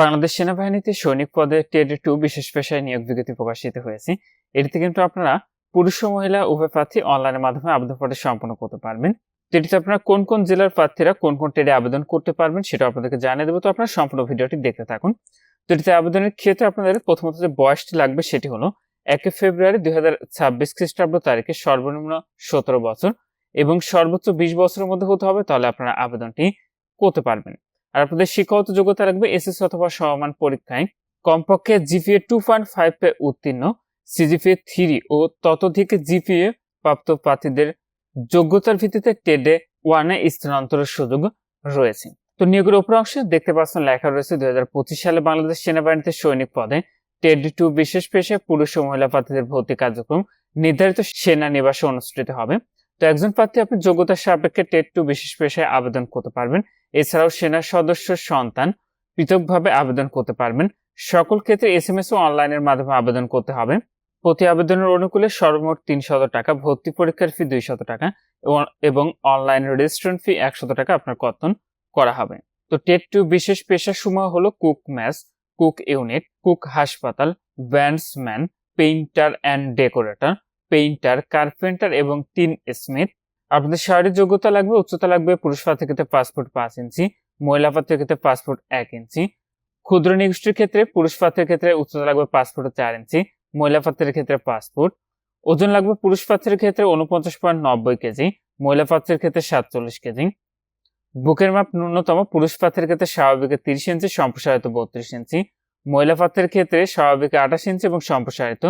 বাংলাদেশ সেনাবাহিনীতে সৈনিক পদে টেড টু বিশেষ পেশায় নিয়োগ বিজ্ঞপ্তি প্রকাশিত হয়েছে। এটিতে কিন্তু আপনারা পুরুষ ও মহিলা উভয় প্রার্থী অনলাইনের মাধ্যমে আবেদন পত্র সম্পন্ন করতে পারবেন। এটিতে আপনারা কোন কোন জেলার প্রার্থীরা কোন কোন টেডে আবেদন করতে পারবেন সেটা আপনাদেরকে জানিয়ে দেবো। তো আপনারা সম্পূর্ণ ভিডিওটি দেখতে থাকুন। তো এটিতে আবেদনের ক্ষেত্রে আপনাদের প্রথমত যে বয়সটি লাগবে সেটি হলো একে ফেব্রুয়ারি দুই হাজার ছাব্বিশ খ্রিস্টাব্দ তারিখে সর্বনিম্ন সতেরো বছর এবং সর্বোচ্চ বিশ বছরের মধ্যে হতে হবে, তাহলে আপনারা আবেদনটি করতে পারবেন। আর আপনাদের শিক্ষাগত যোগ্যতা রাখবে এসএসসি অথবা সমান পরীক্ষায়। কমপক্ষে জিপিএ টু পয়েন্ট ফাইভ উত্তীর্ণ, সিজিপিএ থ্রি ও ততোধিক জিপিএ প্রাপ্ত প্রার্থীদের যোগ্যতার ভিত্তিতে টেডে ওয়ানে স্থানান্তরের সুযোগ রয়েছে। তো নিয়োগের উপর অংশে দেখতে পাচ্ছেন লেখা রয়েছে দুই হাজার পঁচিশ সালে বাংলাদেশ সেনাবাহিনীতে সৈনিক পদে। টেড টু বিশেষ পেশায় পুরুষ ও মহিলা প্রার্থীদের ভর্তি কার্যক্রম নির্ধারিত সেনা নিবাসে অনুষ্ঠিত হবে। তো একজন প্রার্থী আপনি যোগ্যতার সাপেক্ষে টেট টু বিশেষ পেশায় আবেদন করতে পারবেন। এছাড়াও সেনা সদস্য সন্তান পৃথকভাবে আবেদন করতে পারবেন। সকল ক্ষেত্রে এস এম এস ও অনলাইনের মাধ্যমে আবেদন করতে হবে। প্রতি আবেদনের অনুকূলে সর্বমোট তিনশত টাকা, ভর্তি পরীক্ষার ফি দুইশত টাকা এবং- অনলাইন রেজিস্ট্রেশন ফি একশত টাকা আপনার কর্তন করা হবে। তো টেট টু বিশেষ পেশার সময় হলো cook mess cook unit cook হাসপাতাল bandsman painter and decorator painter carpenter এবং টিন স্মিথ আপনাদের শারীরিক যোগ্যতা লাগবে, উচ্চতা লাগবে পুরুষ প্রার্থীর ক্ষেত্রে পাসপোর্ট পাঁচ ইঞ্চি মহিলা প্রার্থীর ক্ষেত্রে পাসপোর্ট এক ইঞ্চি। ক্ষুদ্র নিগোষ্ঠীর ক্ষেত্রে পুরুষ প্রার্থীর ক্ষেত্রে উচ্চতা লাগবে পাসপোর্ট চার ইঞ্চি মহিলা প্রার্থীর ক্ষেত্রে পাসপোর্ট ওজন লাগবে পুরুষ প্রার্থীর ক্ষেত্রে উনপঞ্চাশ পয়েন্ট নব্বই কেজি মহিলা প্রার্থীর ক্ষেত্রে সাতচল্লিশ কেজি। বুকের মাপ ন্যূনতম পুরুষ প্রার্থীর ক্ষেত্রে স্বাভাবিকের তিরিশ ইঞ্চি, সম্প্রসারিত বত্রিশ ইঞ্চি। মহিলা প্রার্থীর ক্ষেত্রে স্বাভাবিক আঠাশ ইঞ্চি এবং সম্প্রসারিত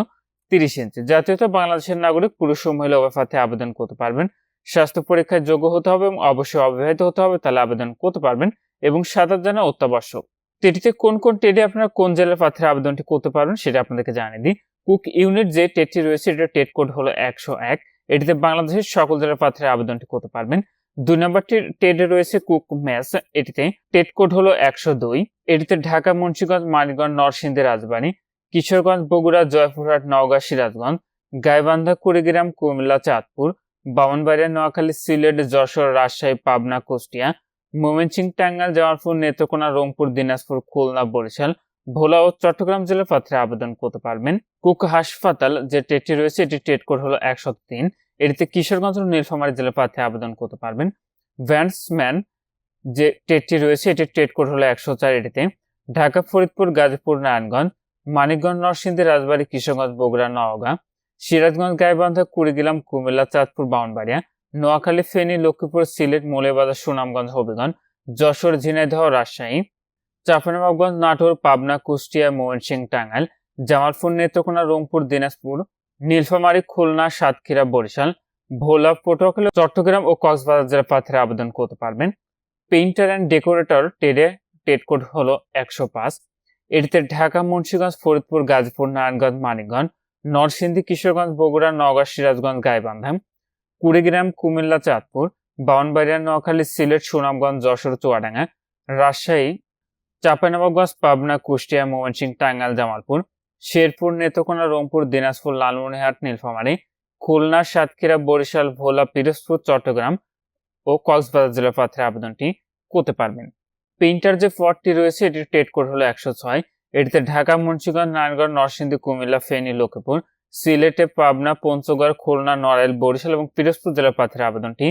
তিরিশ ইঞ্চি। জাতীয়তা বাংলাদেশের নাগরিক পুরুষ ও মহিলা প্রার্থী আবেদন করতে পারবেন। স্বাস্থ্য পরীক্ষায় যোগ্য হতে হবে এবং অবশ্যই অবিবাহিত হতে হবে, তাহলে আবেদন করতে পারবেন এবং সাঁতার জানা অত্যাবশ্যক। তো এটিতে কোন কোন টেডে আপনারা কোন জেলার প্রার্থীর আবেদনটি করতে পারবেন সেটা আপনাদেরকে জানিয়ে দিই। কুক ইউনিট যে টেটটি রয়েছে, এটার টেট কোড হলো একশো এক। এটিতে বাংলাদেশের সকল জেলার প্রার্থীর আবেদনটি করতে পারবেন। দুই নম্বরটি টেডে রয়েছে কুক ম্যাচ, এটিতে টেট কোড হলো একশো দুই। এটিতে ঢাকা, মুন্সিগঞ্জ, মানিকগঞ্জ, নরসিংদী, রাজবাড়ী। কিশোরগঞ্জ, বগুড়া, জয়পুরহাট, নওগাঁ, সিরাজগঞ্জ, গাইবান্ধা, কুড়িগ্রাম, কুমিল্লা, চাঁদপুর, বামনবাড়িয়া, নোয়াখালী, সিলেট, যশোর, রাজশাহী, পাবনা, কুষ্টিয়া ময়মনসিংহ টাঙ্গাইল, জামালপুর, নেত্রকোনা, রংপুর, দিনাজপুর, খুলনা, বরিশাল, ভোলা ও চট্টগ্রাম জেলার প্রার্থীরা আবেদন করতে পারবেন। কুক হাসপাতাল যে টেটটি রয়েছে এটি টেট কোড হলো একশো তিন। এটিতে কিশোরগঞ্জ ও নীলফামারী জেলার প্রার্থী আবেদন করতে পারবেন। ভ্যান্সম্যান যে টেটটি রয়েছে, এটির টেট কোড হলো একশো চার। এটিতে ঢাকা, ফরিদপুর, গাজীপুর, নারায়ণগঞ্জ মানিকগঞ্জ নরসিংদী রাজবাড়ী কিশোরগঞ্জ বগুড়া নওগাঁ সিরাজগঞ্জ গাইবান্ধা কুড়িগ্রাম কুমিল্লা চাঁদপুর বাউনবাড়িয়া নোয়াখালী ফেনী লক্ষ্মীপুর সিলেট মৌলবাজার সুনামগঞ্জ হবিগঞ্জ যশোর ঝিনাইদহ রাজশাহী চাঁপাইনবাবগঞ্জ নাটোর পাবনা কুষ্টিয়া ময়মনসিংহ টাঙ্গাইল জামালপুর নেত্রকোনা রংপুর দিনাজপুর নীলফামারী খুলনা সাতক্ষীরা বরিশাল ভোলা পটুয়াখালী চট্টগ্রাম ও কক্সবাজার জেলার প্রার্থীরা আবেদন করতে পারবেন। পেইন্টার অ্যান্ড ডেকোরেটর টেডে টেট কোড হলো একশো পাঁচ। এটিতে ঢাকা, মুন্সীগঞ্জ, ফরিদপুর, গাজীপুর, নারায়ণগঞ্জ, মানিকগঞ্জ, নরসিংদী, কিশোরগঞ্জ, বগুড়া, নওগাঁ, সিরাজগঞ্জ গাইবান্ধা কুড়িগ্রাম, কুমিল্লা, চাঁদপুর, বাউনবাড়িয়া, নোয়াখালী, সিলেট, সুনামগঞ্জ, যশোর, চুয়াডাঙ্গা, রাজশাহী, চাঁপাইনবাবগঞ্জ, পাবনা, কুষ্টিয়া, ময়মনসিংহ, টাঙ্গাইল, জামালপুর, শেরপুর, নেত্রকোনা, রংপুর, দিনাজপুর, লালমনিরহাট, নীলফামারী, খুলনা, সাতক্ষীরা, বরিশাল, ভোলা, পিরোজপুর, চট্টগ্রাম ও কক্সবাজার জেলার প্রার্থীর আবেদনটি করতে পারবেন। পেইন্টার যে পদটি রয়েছে, এটির টেট কোড হলো একশো ছয়। এটিতে ঢাকা, মুন্সিগঞ্জ নারায়ণগঞ্জ নরসিংদী, কুমিল্লা, ফেনী, লক্ষ্মীপুর, সিলেটে, পাবনা পঞ্চগড় খুলনা, নড়াইল, বরিশাল এবং পিরোজপুর জেলার প্রার্থীর আবেদনটি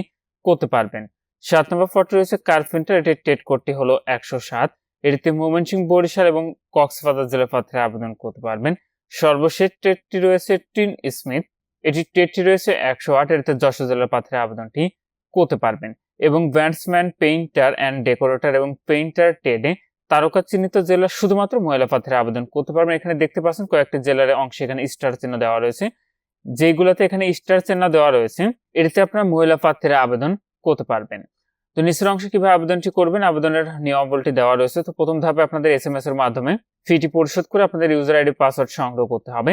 করতে পারবেন। সাত নম্বর পদটি রয়েছে কার্পেন্টার এটির টেট কোডটি হলো একশো সাত। এটিতে ময়মনসিংহ বরিশাল এবং কক্সবাজার জেলার প্রার্থীরা আবেদন করতে পারবেন। সর্বশেষ টেটটি রয়েছে টিন স্মিথ এটির টেটটি রয়েছে একশো আট। এটিতে যশোর জেলার প্রার্থীরা আবেদনটি করতে পারবেন। এবং ব্যান্ডসম্যান পেইন্টার অ্যান্ড ডেকোরেটর এবং পেইন্টার টেডে তারকা চিহ্নিত জেলার শুধুমাত্র মহিলা প্রার্থীরা আবেদন করতে পারবেন। এখানে দেখতে পাচ্ছেন কয়েকটি জেলার অংশে এখানে স্টার চিহ্ন দেওয়া রয়েছে। যেগুলোতে এখানে স্টার চিহ্ন দেওয়া রয়েছে, এটিতে আপনার মহিলা প্রার্থীরা আবেদন করতে পারবেন। তো নিচের অংশে কীভাবে আবেদনটি করবেন? আবেদনের নিয়মাবলীটি দেওয়া রয়েছে। তো প্রথম ধাপে আপনাদের এস এম এস এর মাধ্যমে ফিটি পরিশোধ করে আপনাদের ইউজার আইডি, পাসওয়ার্ড সংগ্রহ করতে হবে।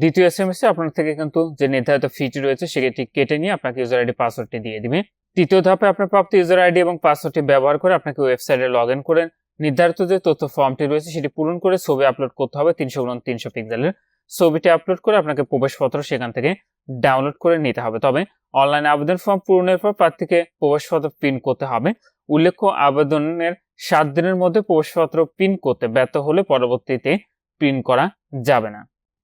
দ্বিতীয় এস এম এস এ আপনার থেকে কিন্তু যে নির্ধারিত ফিটি রয়েছে, সেটি কেটে নিয়ে আপনাকে ইউজার আইডি, পাসওয়ার্ডটি দিয়ে দিবে। তৃতীয় ধাপে আপনার প্রাপ্ত ইউজার আইডি এবং পাসওয়ার্ডটি ব্যবহার করে আপনাকে ওয়েবসাইটে লগ ইন করে নির্ধারিত যে তথ্য ফর্মটি রয়েছে সেটি পূরণ করে ছবি আপলোড করতে হবে তিনশো গুণ তিনশো পিক্সেলের ছবিটি আপলোড করে আপনাকে প্রবেশপত্র সেখান থেকে ডাউনলোড করে নিতে হবে। তবে অনলাইন আবেদন ফর্ম পূরণের পর প্রার্থীকে প্রবেশপত্র প্রিন্ট করতে হবে। উল্লেখ্য, আবেদনের সাত দিনের মধ্যে প্রবেশপত্র প্রিন্ট করতে ব্যর্থ হলে পরবর্তীতে প্রিন্ট করা যাবে না।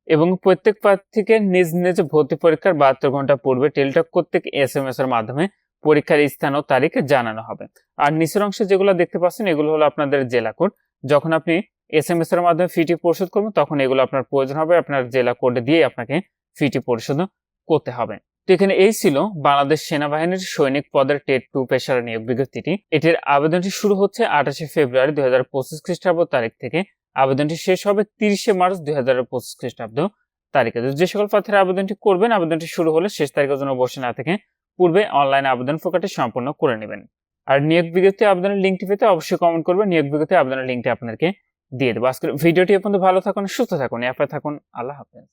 এবং প্রত্যেক প্রার্থীকে নিজ নিজ ভর্তি পরীক্ষার বাহাত্তর ঘণ্টা পূর্বে টেলিটক কর্তৃক এস এম এস এর মাধ্যমে পরীক্ষার স্থান ও তারিখ জানানো হবে। আর নিচের অংশে যেগুলো দেখতে পাচ্ছেন, এগুলো হলো আপনাদের জেলা কোড। যখন আপনি এস এম এস এর মাধ্যমে ফিটি পরিশোধ করবেন, তখন এগুলো আপনার প্রয়োজন হবে, আপনার জেলা কোডে দিয়ে আপনাকে ফিটি পরিশোধ করতে হবে। তো এখানে এই ছিল বাংলাদেশ সেনাবাহিনীর সৈনিক পদের টেট টু পেশার নিয়োগ বিজ্ঞপ্তিটি। এটির আবেদনটি শুরু হচ্ছে আঠাশে ফেব্রুয়ারি দুই হাজার পঁচিশ খ্রিস্টাব্দ তারিখ থেকে। আবেদনটি শেষ হবে তিরিশে মার্চ দুই হাজার পঁচিশ খ্রিস্টাব্দ তারিখে। যে সকল প্রার্থীরা আবেদনটি করবেন, আবেদনটি শুরু হলে শেষ তারিখের জন্য বসে না থেকে পূর্বে অনলাইনে আবেদন প্রকারটি সম্পন্ন করে নেবেন। আর নিয়োগ বিজ্ঞপ্তি আবেদনের লিঙ্কটি পেতে অবশ্যই কমেন্ট করবেন। নিয়োগ বিজ্ঞপ্তি আবেদনের লিঙ্কটি আপনাদেরকে দিয়ে দেবো। আজকের ভিডিওটি পর্যন্ত ভালো থাকুন, সুস্থ থাকুন অ্যাপে থাকুন। আল্লাহ হাফেজ।